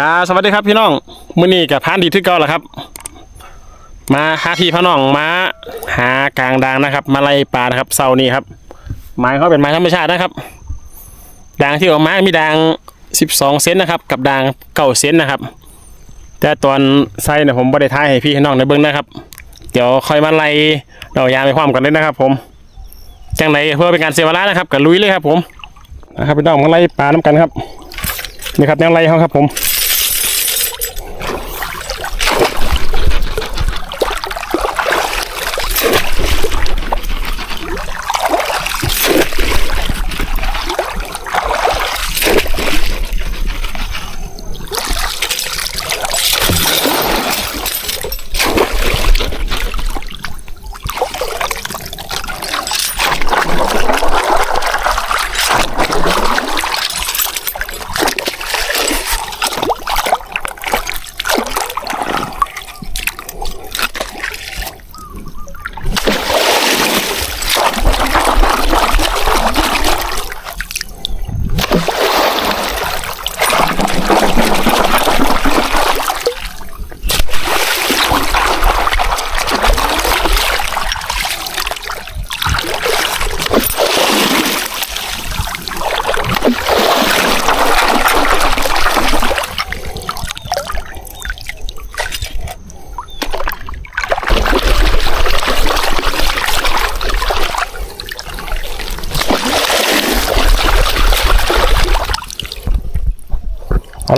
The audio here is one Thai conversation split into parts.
กาสวัสดีครับพี่น้องมื้อนี้กับพานดีที่เก่าแหละครับ มาหาพี่พี่น้องมาหากลางดางนะครับ มาไล่ปลานะครับเสาร์นี้ครับไม้เขาเป็นไม้ธรรมชาตินะครับดางที่ออกมามีดาง12 เซนนะครับ กับดางเก้าเซนนะครับ แต่ตอนใส่เนี่ยผมบ่ได้ท้ายให้พี่น้องในเบิ้องนะครับ เดี๋ยวค่อยมาไล่เรายางไปพร้อมกันเลยนะครับ ผมจังไหนเพื่อเป็นการเสียเวลานะครับกับลุยเลยครับ ผมนะครับพี่น้องมาไล่ปลาน้ำกันครับนี่ครับแนวไล่เขาครับผม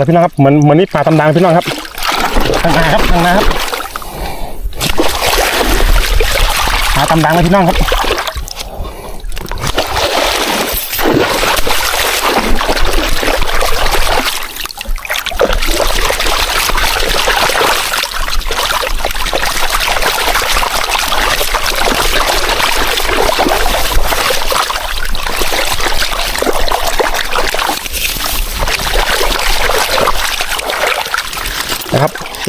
พี่น้องครับเหมือนเหมือนนี่ปลาตำดังพี่น้องครับทางนาครับทางนาครับปลาตำดังเลยพี่น้องครับ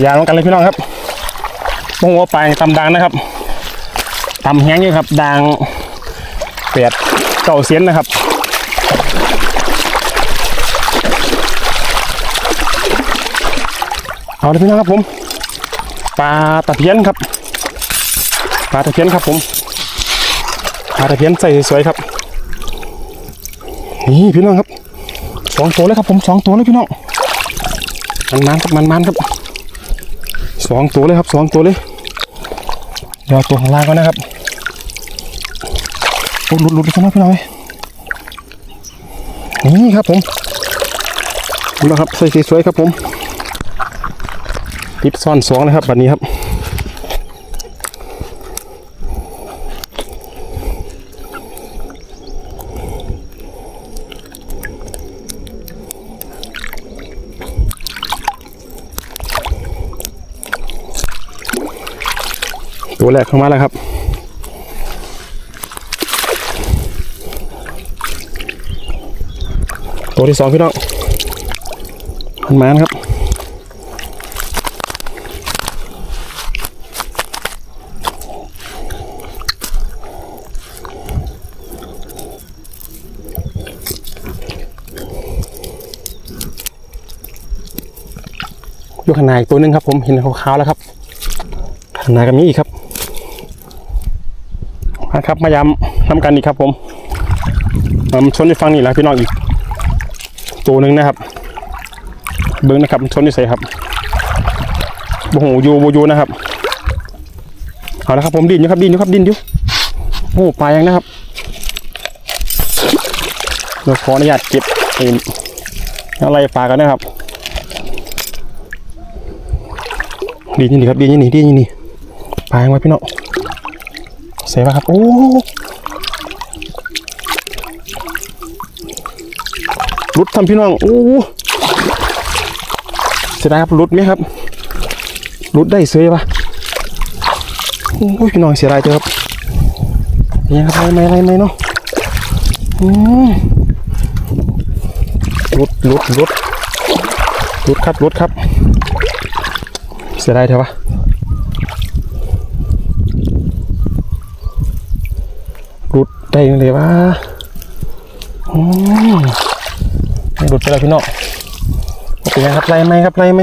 ยางลงกันเลยพี่น้องครับพวกหัวปลาตำดังนะครับตำแห้งอยู่ครับดังเปียดเก่าเสียนนะครับเอาเลยพี่น้องครับผมปลาตะเพียนครับปลาตะเพียนครับผมปลาตะเพียนใส่สวยครับนี่พี่น้องครับสองตัวเลยครับผมสองตัวเลยพี่น้องมันมันครับมันมันครับ สองตัวเลยครับสองตัวเลยเดี๋ยวตัวของล่างก่อนนะครับโอ้หลุดหลุดไปข้างนอกพี่น้อยนี่ครับผมดูนะครับใส่สวยๆครับผม ติดซ่อนสองนะครับแบบนี้ครับ ตัวแรกเข้ามาแล้วครับ ตัวที่สองพี่น้องมันมานครับอยู่ข้างในอีกตัวหนึงครับผมเห็นขาวๆแล้วครับข้างในก็มีอีกครับ ครับมายำทำกันอีกครับ ผมนชนที่ฟังนี่แหละพี่น้องอีก ตัวหนึ่งนะครับ เบิ้งนะครับชนที่ใส่ครับโอ้โหยูโอยูนะครับเอาละครับผมดินอยู่ครับดินอยู่ครับดินอยู่โอ้ปลายังนะครับเดี๋ยวขออนุญาตเก็บเอ็มอะไรปลากันนะครับดีนี่นี่ครับดีนี่นี่ดีนี่นี่ปลายังไว้พี่น้อง เสียป่ะครับโอ้รุดทำพี่น้องโอ้เสียดายครับรุดไหมครับรุดได้เสียปะโอ้ยพี่น้องเสียดายเจ้าครับนี่ครับอะไรไมอะไรไหมเนาะรุดรุดรุดรุดครับรุดครับ เสียดายเถอะวะรุด ได้ยังเลยวะอืมหลุดไปแล้วพี่น้องเป็นไงครับไล่ไหมครับไล่ไหม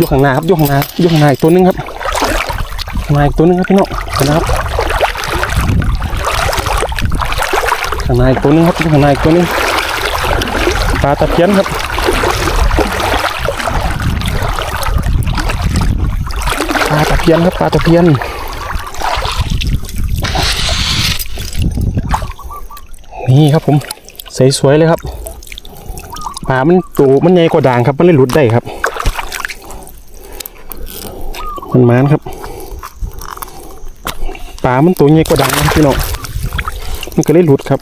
ยกข้างหน้าครับยกข้างหน้ายกข้างหน้าอีกตัวหนึงครับข้าอีกตัวหนึงครับพี่น้องเห็นะครับข้างหน้าอีกตัวหนึงครับข้างหน้าอีกตัวนึงปลาตะเพียนครับปลาตะเพียนครับปลาตะเพียน นี่ครับผมสสวยเลยครับปลามันตัวมันใหญ่กว่าด่างครับ มันเลยหลุดได้ครับ มันมานครับปลามันตัวใหญ่กว่าด่างพี่น้องมันก็เลยหลุดครับ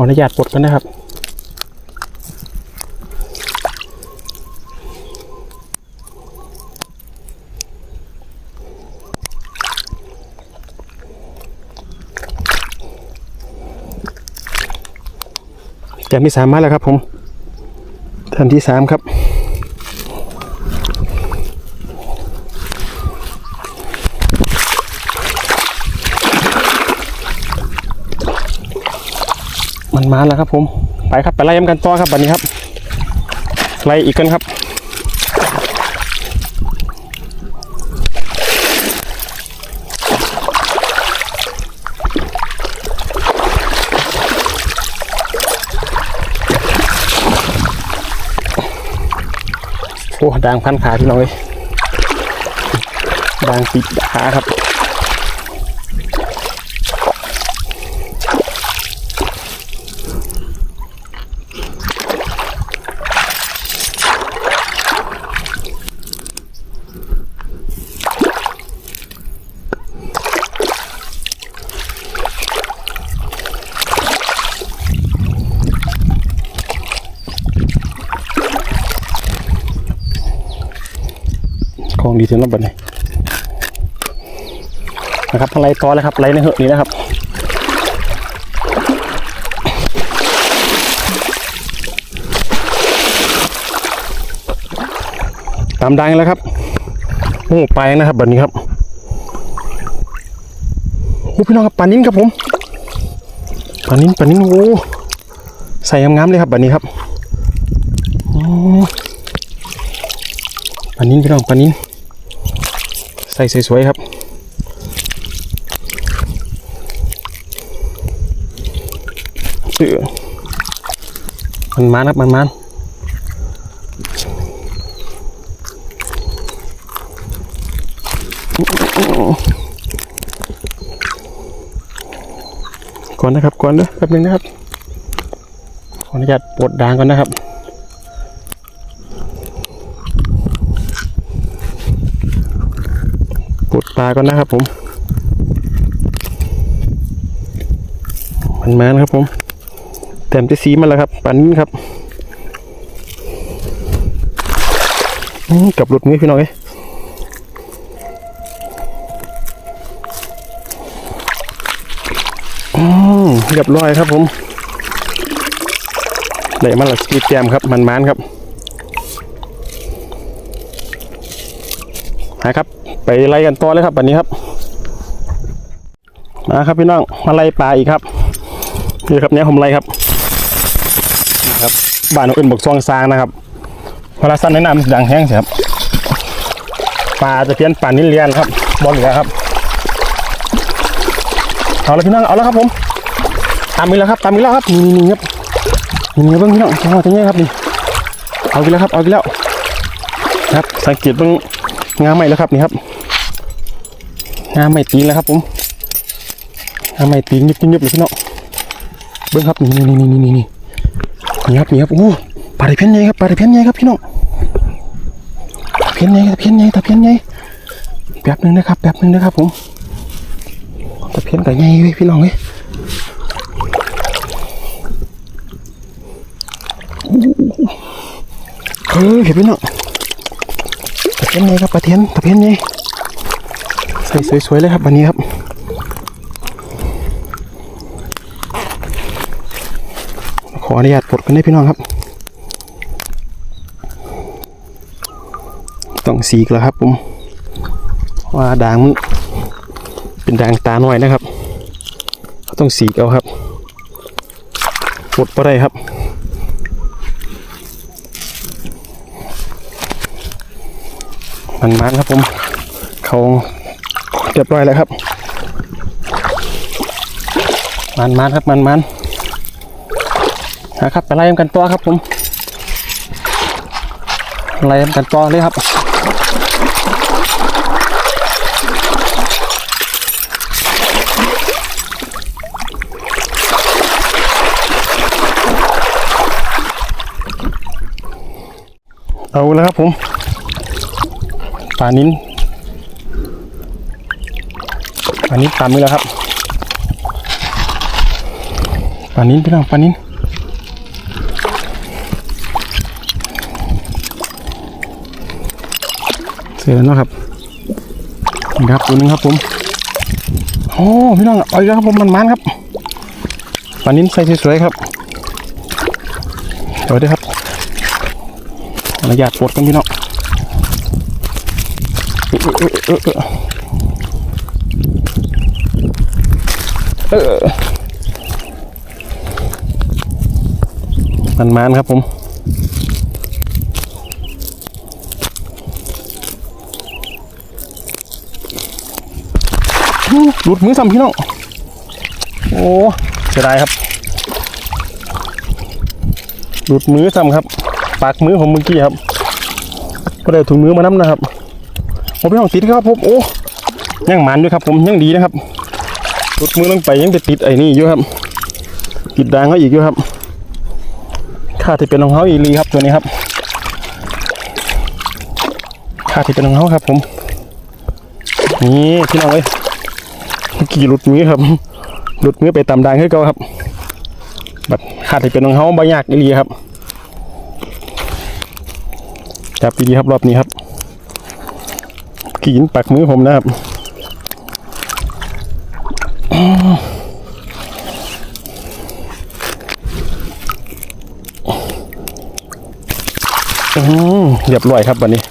ออนุญาตปลดกันนะครับแกมที่สามมาแล้วครับผมท่านที่สามครับ มาแล้วครับผม ไปครับไปไล่ยำกันต่อครับบันนี้ครับ ไล่อีกกันครับ โอ้ด่างพันขาพี่น้องเลยด่างติดขาครับ ดีเท่านั้นบัดนี้นะครับอะไรต่อเลยครับไรในเหอะนี้นะครับตามดังแล้วครับโอ้ไปนะครับบัดนี้ครับโอ้พี่น้องครับปลานิ้นครับผมปลานิ้นปลานิ้นโอ้ใส่งามๆเลยครับบัดนี้ครับโอ้ปลานิ้นพี่น้องปลานิ้น ส่สวยๆครับเสือมันมันครับมันมันก่อนนะครับก่อนเด้อแป๊บนึงนะครับขออนุญาตปลดด่างก่อนนะครับ ป ลดปลาก่อนนะครับผม มันมานครับผมแต้มที่สีมาแล้วครับปลานิ้นครับกับหลุดมือพี่น้องเอยอืมเรียบร้อยครับผมได้มาและสีแต้มครับมันมานครับนะครับ ไปไล่กันต่อเลยครับวันนี้ครับมาครับพี่น้องมาไล่ปลาอีกครับนี่ครับเนี้ยผมไล่ครับนะครับบ้านอื่นบกซองซางนะครับเวลาสั้นแนะนำดังแห้งสิครับปลาจะเพี้ยนปลานิ้นเลียนครับบอลเหลือครับเอาละพี่น้องเอาแล้วครับผมตามมีแล้วครับตามมีแล้วครับนี่นี่ครับนี่เบิ้งพี่น้องจังหวะจังไงครับนี่เอาไปแล้วครับเอาไปแล้วครับสังเกตเบิ้งงาใหม่แล้วครับนี่ครับ งาใหม่ตีนแล้วครับผมงาใหม่ตีนยิบยิบเลยพี่น้องเบิ้งครับนี่นี่นี่นี่นี่นี่นี่ครับนี่ครับโอ้ปลาตะเพียนใหญ่ครับปลาตะเพียนใหญ่ครับพี่น้องตะเพียนใหญ่ตะเพียนใหญ่ตะเพียนใหญ่แป๊บนึงนะครับแป๊บนึงนะครับผมตะเพียนกับใหญ่เว้ยพี่น้องเว้ยเออเห็นพี่น้องตะเพียนไงครับปลาเทียนตะเพียนไง ใส่สวยๆเลยครับวันนี้ครับขออนุญาตปลดกันได้พี่น้องครับ ต้องสีกแล้วครับผมว่าด่างมันเป็นด่างตาหน่อยนะครับเขาต้องสีกเอาครับหมดไปได้ครับมันมันครับผมเขา รียบร้อยแล้วครับ มันมันครับมันมันนะครับไปไล่กันต่อครับผมไล่กันต่อเลยครับเอาแล้วครับผมปลานิ้น ปลานิ้นตามมือแล้วครับปลานิ้นพี่น้องปลานิ้นเสร็จแล้วนะครับนี่ครับตัวหนึงครับผมโอ้พี่น้องเอาอีกแล้วครับผมมันมันๆครับปลานิ้นใส่สวยๆครับเอาด้วยครับขออนุญาตปลดกันพี่น้องเออเออเออเออเออ มันมันครับผมหลุดมือซ้ำพี่น้อง โอ้เสียดายครับ หลุดมือซ้ำครับ ปากมือผมเมื่อกี้ครับก็ได้ถุงมือมาน้ำนะครับผมไปห้องติดครับผม โอ้ยังมันด้วยครับ ผมยังดีนะครับหลุดมือลงไปยังไปติดไอ้นี่อยู่ครับ ติดด่างเขาอีกอยู่ครับ ค่าที่เป็นของเขาอีรีครับตัวนี้ครับ ค่าที่เป็นของเขาครับผม นี่พี่น้องเอ้ยกี้หลุดมือครับ หลุดมือไปตามด่างให้เก่าครับ บัดค่าที่เป็นของเขาบ่ยากอีรีครับ จับดีๆครับรอบนี้ครับกินปักมือผมนะครับ เรียบร้อยครับวันนี้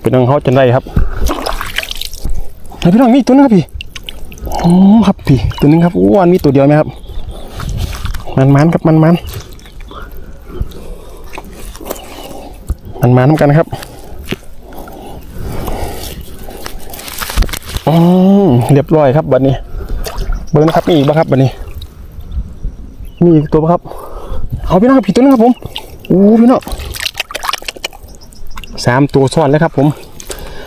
เป็นน้องเขาจะได้ครับไหนพี่น้องมีอีกตัวนึงครับพี่โอ้ครับพี่ตัวนึงครับอ้วนมีตัวเดียวไหมครับ มันมันครับมันมันมันมาน้ำกันครับอืมเรียบร้อยครับบัดนี้ เบิ้งนะครับมีอีกบ้างครับบัดนี้ มีอีกตัวครับ เอาพี่น้องครับผีตัวนึงครับผมอู้พี่น้อง สามตัวซ้อนแล้วครับ ผม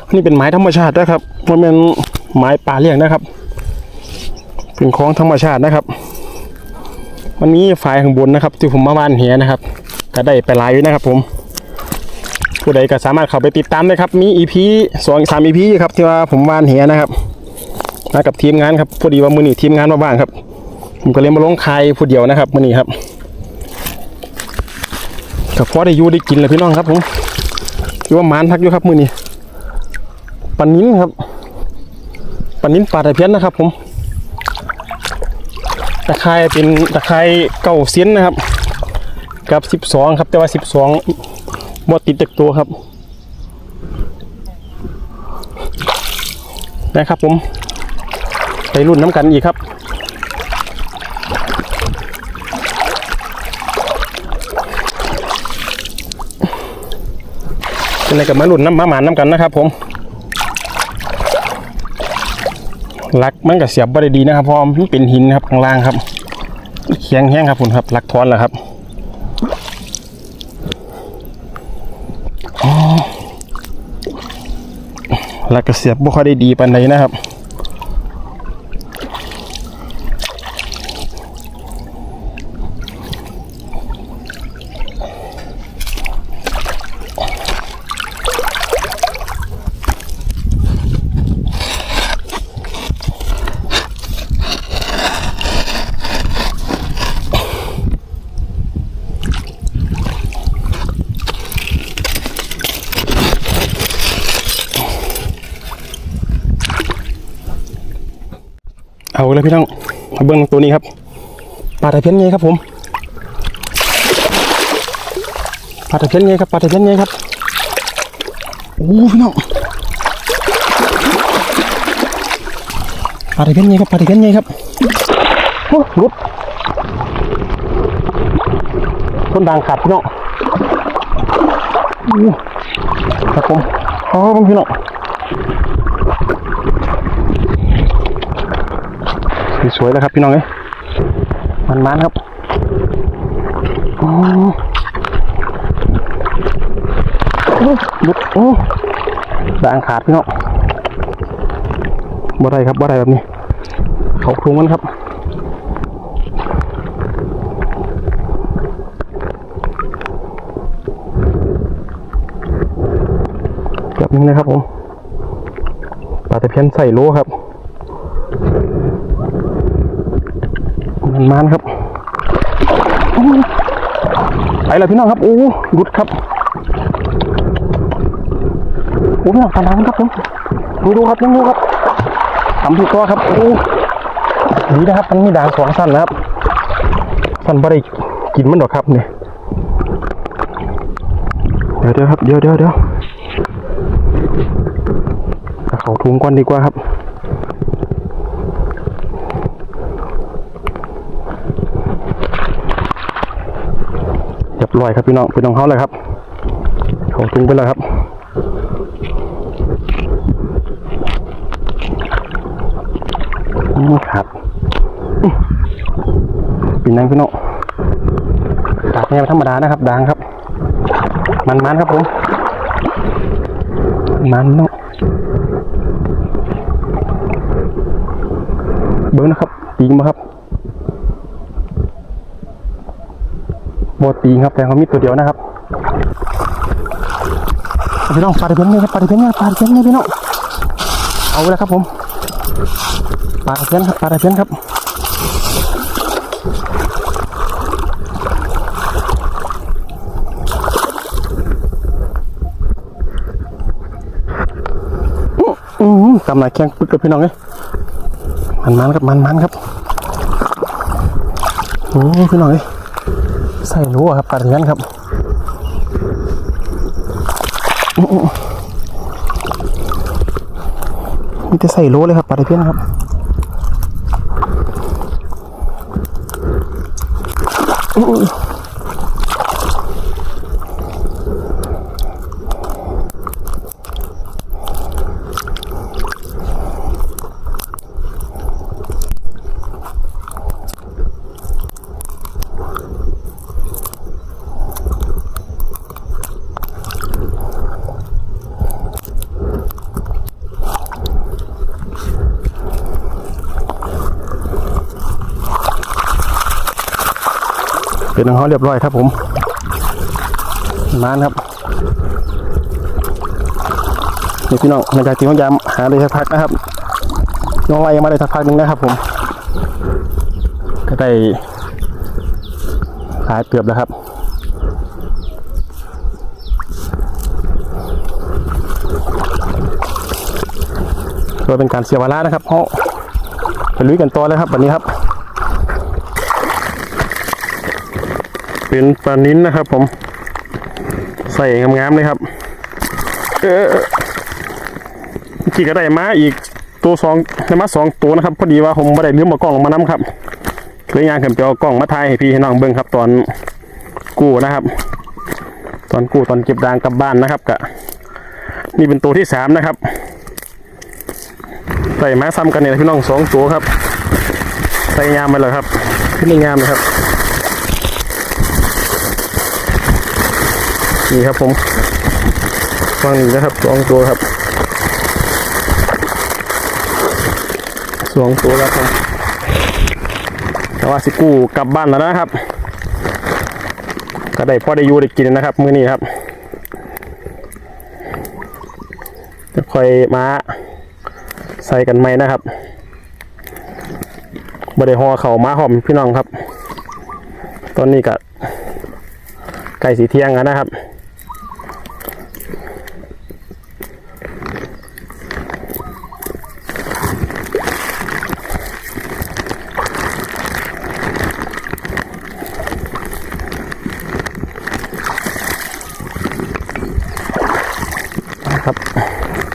อันนี้เป็นไม้ธรรมชาตินะครับมันเป็นไม้ป่าเลี้ยงนะครับ เป็นของธรรมชาตินะครับมันมีฝายข้างบนนะครับ ที่ผมมาวานเหียนะครับก็ได้ไปหลายอยู่นะครับ ผม ผู้ใดก็สามารถเข้าไปติดตามได้ครับ มี EP สองสาม EP ครับ ที่ว่าผมวานเหียนะครับมากับทีมงานครับพอดีว่ามือนี้ทีมงานมาบ้างครับ ผมก็เลยมาลงคายผู้เดียวนะครับมือนี้ครับกับพอได้ยูได้กินเลยพี่น้องครับผม คือว่ามานทักอยู่ครับมือนี้ปันนิ้นครับปันนิ้นปลาตะเพียนนะครับ ผมตะไคร้เป็นตะไคร้เก้าเซียนนะครับ กับสิบสองครับ แต่ว่าสิบสองบดติดจากตัวครับนะครับผม ไปรุ่นน้ำกันอีกครับ กันอะไรกับมารุ่นน้ำมาหมานน้ำกันนะครับ ผมลักมันกับเสียบบ่ได้ดีนะครับพร้อมเป็นหินครับข้างล่างครับเคียงแห้งครับคุณครับลักทอนแล้วครับลักก็เสียบบุคคลได้ดีปันใดนะครับ เอาเลยพี่น้องมาเบิ้งตัวนี้ครับปลาตะเพียนไงครับผมปลาตะเพียนไงครับปลาตะเพียนไงครับโอ้พี่น้องปลาตะเพียนไงครับปลาตะเพียนไงครับโอ้รุดต้นด่างขาดพี่น้องครับผมอ๋อพี่น้อง สวยแล้วครับพี่น้องเอ้ยมันๆครับโอ้ลุดโอ้ด่างขาดพี่น้องบ่ได้ครับบ่ได้แบบนี้ เขาคลุงมันครับแบบนี้นะครับผมปลาตะเพียนใส่โลครับ มันครับอ้ไปแล้วพี่น้องครับโอ้ลุดครับโอ้ยตาลังครับผมดูดูครับยังดูครับทำถูกตัวครับโอ้ดีนะครับมันมีด่างสองสั้นนะครับสั้นบ่ได้กินมันหรอกครับเนี่ยเดี๋ยวเดี๋ยวครับเดี๋ยวเดี๋ยวเดี๋ยวเอาเขาถุงก่อนดีกว่าครับ เรียบร้อยครับพี่น้องพี่น้องเขาเลยครับเขาถุงไปแล้วครับอืมครับปีนังพี่น้องดาบเนี่ธรรมดานะครับดังครับ มันมันครับผมมันเนาะเบิ้งนะครับตีงมาครับ บตีครับแต่เขามีตัวเดียวนะครับพี่น้องปลาตะเพียนไงครับปลาตะเพียนไงปลาตะเพียนไงพี่น้องเอาเลยครับผมปลาตะเพียนครับปลาตะเพียนครับอื้ออือกำลังแข้งปึ๊กกับพี่น้องเลยมันมันครับมันมันครับโอ้พี่น้องเลย ใส่รั้วครับปลาตะเทียนครับมีแต่ใส่โลเลยครับปลาตะเทียนครับ เป็นของเขาเรียบร้อยครับผมนานครับนี่พี่น้องหลังจากที่ผมยามหาเลยสักพักนะครับน้องไล่มาได้สักพักหนึงนะครับผมก็ได้หายเปรียบแล้วครับก็เป็นการเสียเวลานะครับเพราะไปลุยกันต่อเลยครับวันนี้ครับ เป็นปลานิ้นนะครับ ผม ใส่งามๆเลยครับ เออเมื่กี้ก็ได้มาอีกตัวสองได้มาสองตัวนะครับ พอดีว่าผมไม่ได้ลืมเอากล้องมานำครับเลยยางขึ้นไปเอากล้องมาถ่ายให้พี่ให้น้องเบิ่งครับ ตอนกู้นะครับ ตอนกู้ตอนเก็บดางกลับบ้านนะครับกะนี่เป็นตัวที่สามนะครับใส่มาซ้ำกันเนี่ยพี่น้องสองตัวครับใส่งามไปเลยครับขึ้นงามเลยครับ นี่ครับผมฟังนี้นะครับสองตัวครับสองตัวแล้วครับแต่ว่าสิกู้กลับบ้านแล้วนะครับ ก็ได้พอได้อยู่ได้กินนะครับ มื้อนี้ครับจะค่อยมาใส่กันไหมนะครับบ่ได้ห่อเข่ามาหอมพี่น้องครับ ตอนนี้ก็ใกล้สีเที่ยงแล้วนะครับ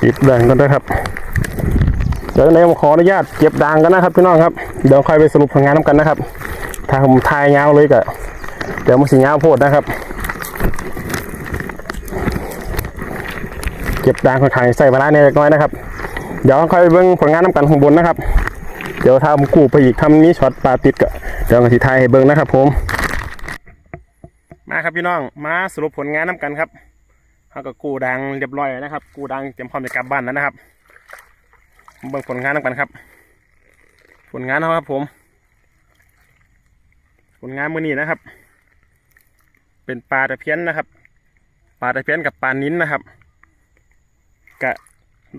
ปิดดังกันด้ครับเดี๋ยวในผมขออนุญาตเก็บดังกันนะครับพี่น้องครับเดี๋ยวค่อยไปสรุปผลงานน้ำกันนะครับ ถ้าผมทายยาวเลยก็เดี๋ยวมันสิยาวโพดนะครับ เก็บดังค่อนข้างใส่เวลาเนี่ยเล็กน้อยนะครับ เดี๋ยวค่อยไปเบิ่งผลงานน้ำกันข้างบนนะครับ เดี๋ยวทำกูไปอีกทำนี้ช็อตปลาติดก็เดี๋ยวกสิทายให้เบิ่งนะครับ ผม มาครับพี่น้องมาสรุปผลงานน้ำกันครับ เขาก็กูดังเรียบร้อยแล้วนะครับ กูดังเตรียมพร้อมจะกลับบ้านแล้วนะครับเบิ่งผลงานน้ำกันครับ ผลงานเขาครับผม ผลงานมือนี้นะครับ เป็นปลาตะเพียนนะครับปลาตะเพียนกับปลานิ้นนะครับกะ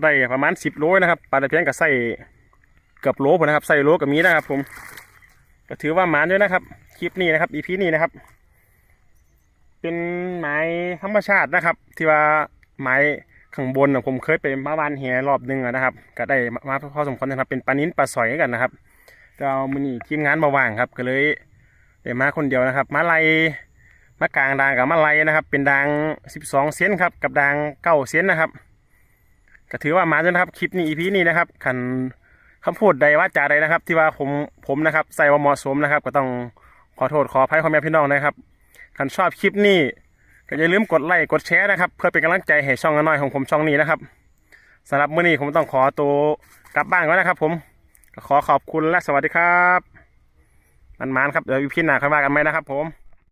ได้ประมาณสิบโลนะครับปลาตะเพียนกับใส่เกือบโลผมนะครับใส่โลกับมีนะครับ ผม ก็ถือว่าหมานด้วยนะครับ คลิปนี้นะครับอีพีนี้นะครับ เป็นไม้ธรรมชาตินะครับ ที่ว่าไม้ข้างบนน่ะผมเคยไปมาวานแหรอบหนึงนะครับ ก็ได้มาพอสมควรนะครับ เป็นปลานิ้นปลาสอยกันนะครับก็เอามือนีทีมงานมาว่างครับ ก็เลยได้มาคนเดียวนะครับ มาไลมากลางดางกับมาไลนะครับ เป็นดาง 12 เซนครับ กับดาง9เซนนะครับก็ถือว่ามาด้วนะครับคลิปนี้อีพีนี้นะครับคันคำพูดใดว่าจาใดนะครับ ที่ว่าผมผมนะครับ ใส่ว่าเหมาะสมนะครับ ก็ต้องขอโทษขออภัยพ่อแม่พี่น้องนะครับ คันชอบคลิปนี้ก็อย่าลืมกดไลค์กดแชร์นะครับ เพื่อเป็นกำลังใจให้ช่องน้อยของผมช่องนี้นะครับสำหรับมื้อนี้ผมต้องขอตัวกลับบ้านก่อนนะครับ ผมขอขอบคุณและสวัสดีครับมันมานครับเดี๋ยวอีพีหนาค่อยว่ากันไหมนะครับ ผม